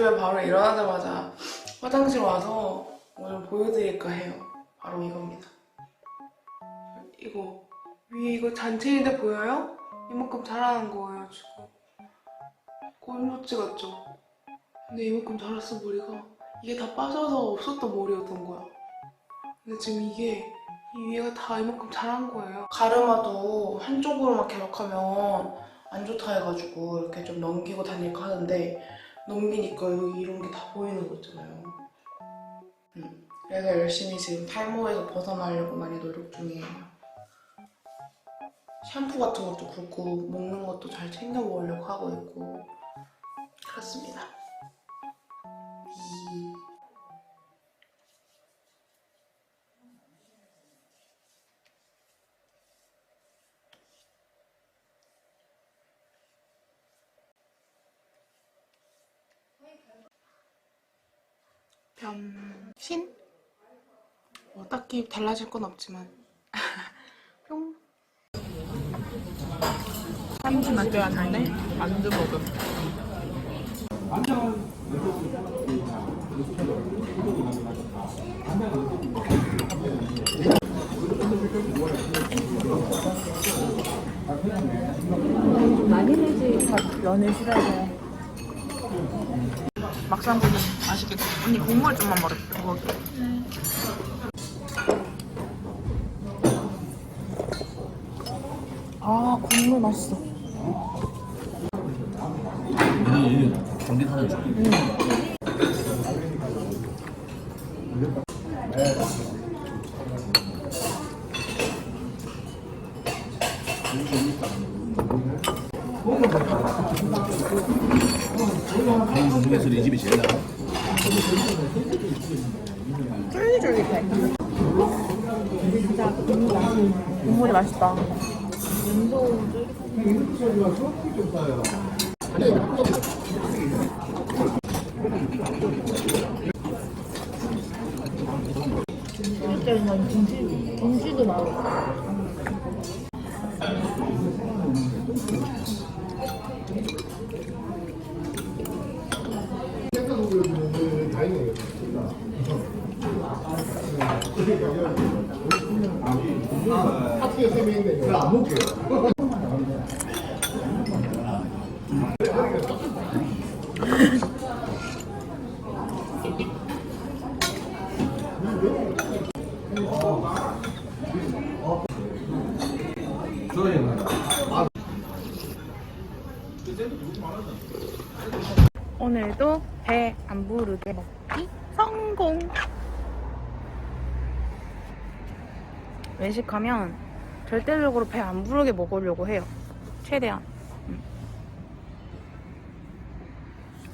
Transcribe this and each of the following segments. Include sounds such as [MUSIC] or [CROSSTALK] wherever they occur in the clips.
아침에 바로 일어나자마자 화장실 와서 오늘 보여드릴까 해요. 바로 이겁니다. 이거 위에 이거 잔체인데 보여요? 이만큼 자라는 거예요 지금. 꼴모찌 같죠? 근데 이만큼 자랐어 머리가. 이게 다 빠져서 없었던 머리였던 거야. 근데 지금 이게 이 위에가 다 이만큼 자란 거예요. 가르마도 한쪽으로만 계속하면 안 좋다 해가지고 이렇게 좀 넘기고 다닐까 하는데 넘기니까 여기 이런 게 다 보이는 거 있잖아요. 음, 그래서 열심히 지금 탈모에서 벗어나려고 많이 노력 중이에요. 샴푸 같은 것도 굵고 먹는 것도 잘 챙겨 먹으려고 하고 있고 그렇습니다. 이... 변신? 뭐 딱히 달라질 건 없지만 [LAUGHS] 뿅 한시 만줘왔는데 만두 먹음. 마요네즈 면을 싫어해서 언니 국물 좀만 먹을게. 먹을게. 아 국물 맛있어. 이 전기 타는 중. 한국 중에서 이 집이 제일 나아. 쫄깃쫄깃해. 진짜 국물이 맛있다. 진짜 난 김치, 김치도 나와. 오늘도 배안 부르게 먹기 성공! 외식하면 절대적으로 배 안 부르게 먹으려고 해요. 최대한. 음.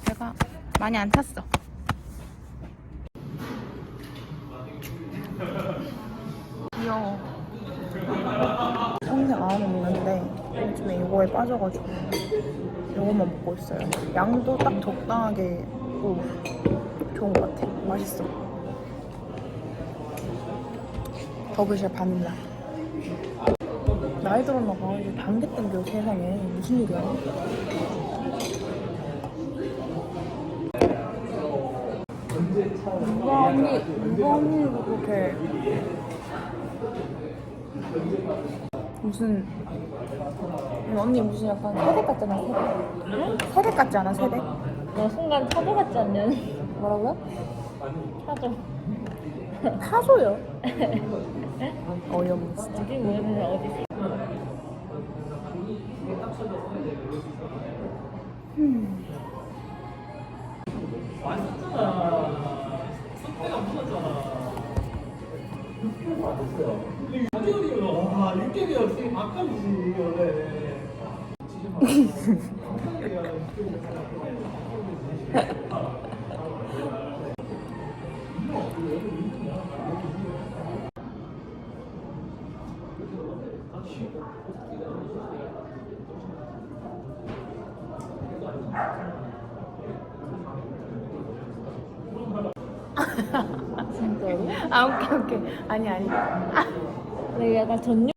배가 많이 안 탔어. 귀여워. 평생 안 먹는데 요즘에 이거에 빠져가지고 이것만 먹고 있어요. 양도 딱 적당하게 오, 좋은 것 같아. 맛있어. 더블샷 바닐라. 나이 들었나 봐. 이제 단계 땡겨 세상에. 무슨 일이야. 누가 언니, 누가 언니를 그렇게 무슨 언니 무슨 약간 세대 같잖아 세대 응? 세대 같지 않아 세대? 나 순간 타조 같지 않냐? [LAUGHS] 뭐라고요? 타조. 타소요 [LAUGHS] 어이없네 진짜 어디 모르는 어디 있어? [LAUGHS] 진짜로? 아 오케이 오케이 아니 아니 내가 약간 전용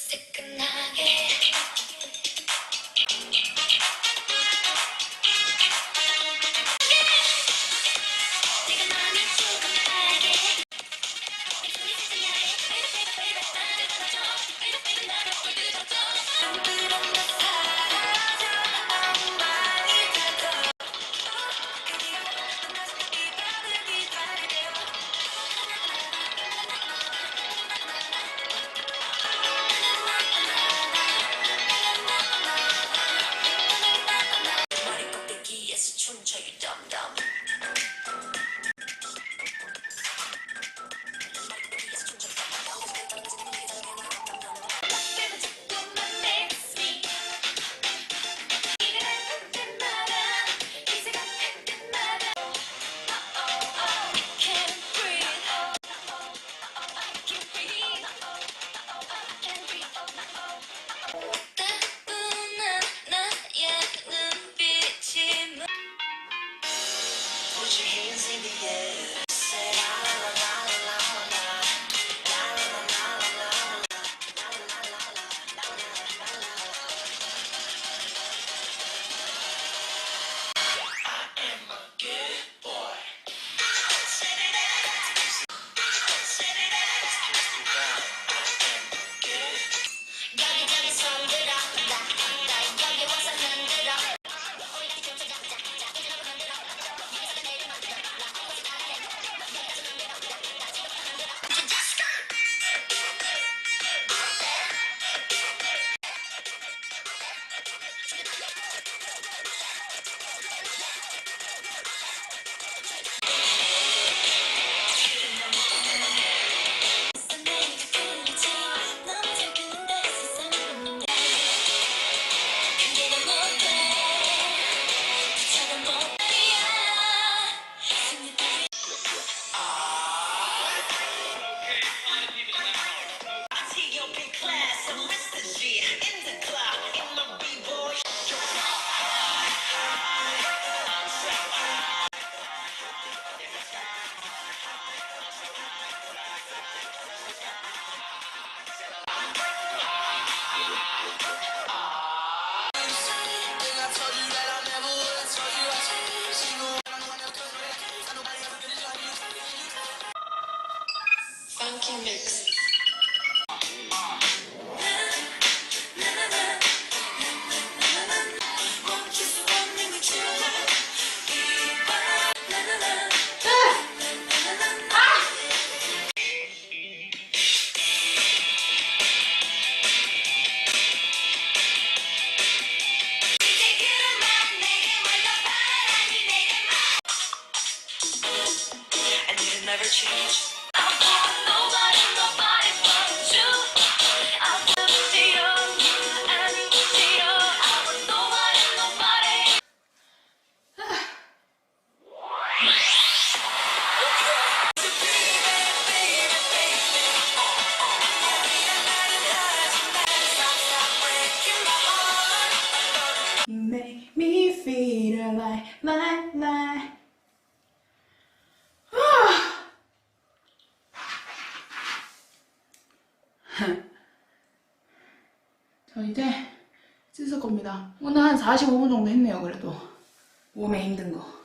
change. 이제 씻을 겁니다. 오늘 한 45분 정도 했네요, 그래도. 몸에 힘든 거.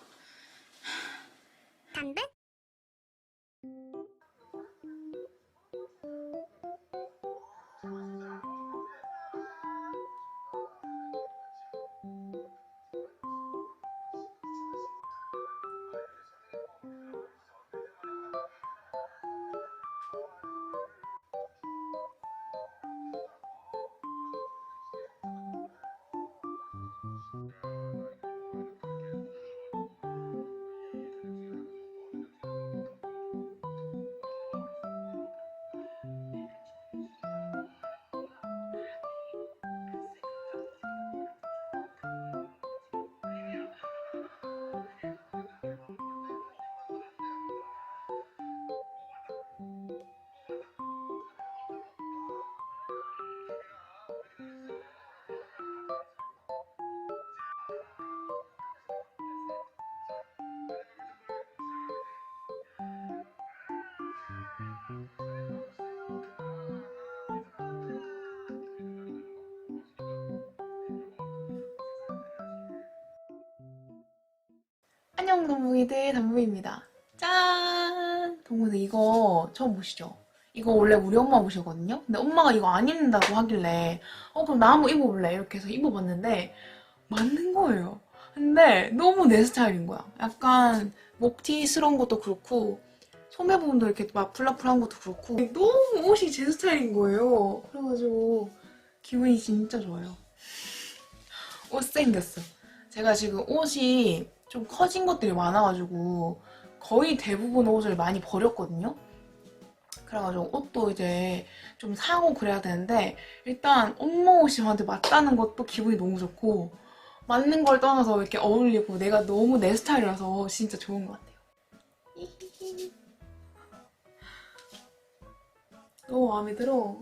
안녕 동무이들 단무입니다. 짠! 동무들 이거 처음 보시죠? 이거 원래 우리 엄마 옷이거든요? 근데 엄마가 이거 안 입는다고 하길래 어 그럼 나 한번 입어볼래? 이렇게 해서 입어봤는데 맞는 거예요. 근데 너무 내 스타일인 거야. 약간 목티스러운 것도 그렇고 소매 부분도 이렇게 막 풀라풀한 것도 그렇고 너무 옷이 제 스타일인 거예요. 그래가지고 기분이 진짜 좋아요. 옷 생겼어. 제가 지금 옷이 좀 커진 것들이 많아가지고 거의 대부분 옷을 많이 버렸거든요. 그래가지고 옷도 이제 좀 사고 그래야 되는데 일단 엄마 옷이 저한테 맞다는 것도 기분이 너무 좋고 맞는 걸 떠나서 이렇게 어울리고 내가 너무 내 스타일이라서 진짜 좋은 것 같아요. 너무 마음에 들어.